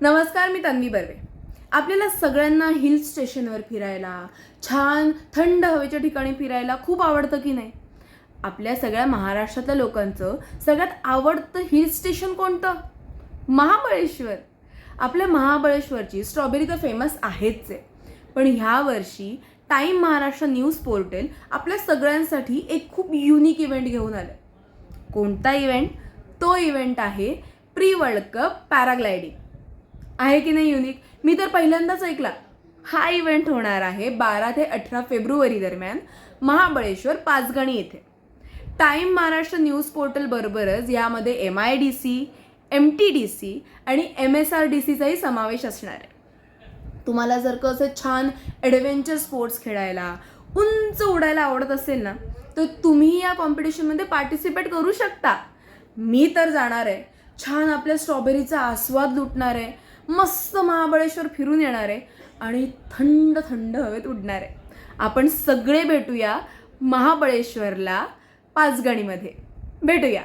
नमस्कार मी तन्वी बर्वे. आपल्याला सगळ्यांना हिल स्टेशनवर फिरायला छान थंड हवेच्या ठिकाणी फिरायला खूप आवडतं की नाही? आपल्या सगळ्या महाराष्ट्रातल्या लोकांचं सगळ्यात आवडतं हिल स्टेशन कोणतं? महाबळेश्वर. आपल्या महाबळेश्वरची स्ट्रॉबेरी तर फेमस आहेच आहे. पण ह्या वर्षी टाईम महाराष्ट्र न्यूज पोर्टल आपल्या सगळ्यांसाठी एक खूप युनिक इव्हेंट घेऊन आलं कोणता इव्हेंट तो इव्हेंट आहे प्री वर्ल्ड कप पॅराग्लायडिंग. आहे की नाही युनिक मी तर पहिल्यांदाच ऐकला. हा इव्हेंट होणार आहे बारा ते अठरा फेब्रुवारी दरम्यान महाबळेश्वर पाचगणी येथे. टाईम महाराष्ट्र न्यूज पोर्टल बरोबरच यामध्ये M I D C M T D C आणि एम एस आर डी सीचाही समावेश असणार आहे. तुम्हाला जर का असं छान ॲडव्हेंचर स्पोर्ट्स खेळायला उंच उडायला आवडत असेल ना तर तुम्ही या कॉम्पिटिशनमध्ये पार्टिसिपेट करू शकता. मी तर जाणार आहे. छान आपल्या स्ट्रॉबेरीचा आस्वाद लुटणार आहे. मस्त महाबळेश्वर फिरून येणार आहे आणि थंड थंड हवेत उडणार. आहे आपण सगळे भेटूया महाबळेश्वरला पाचगणीमध्ये. भेटूया.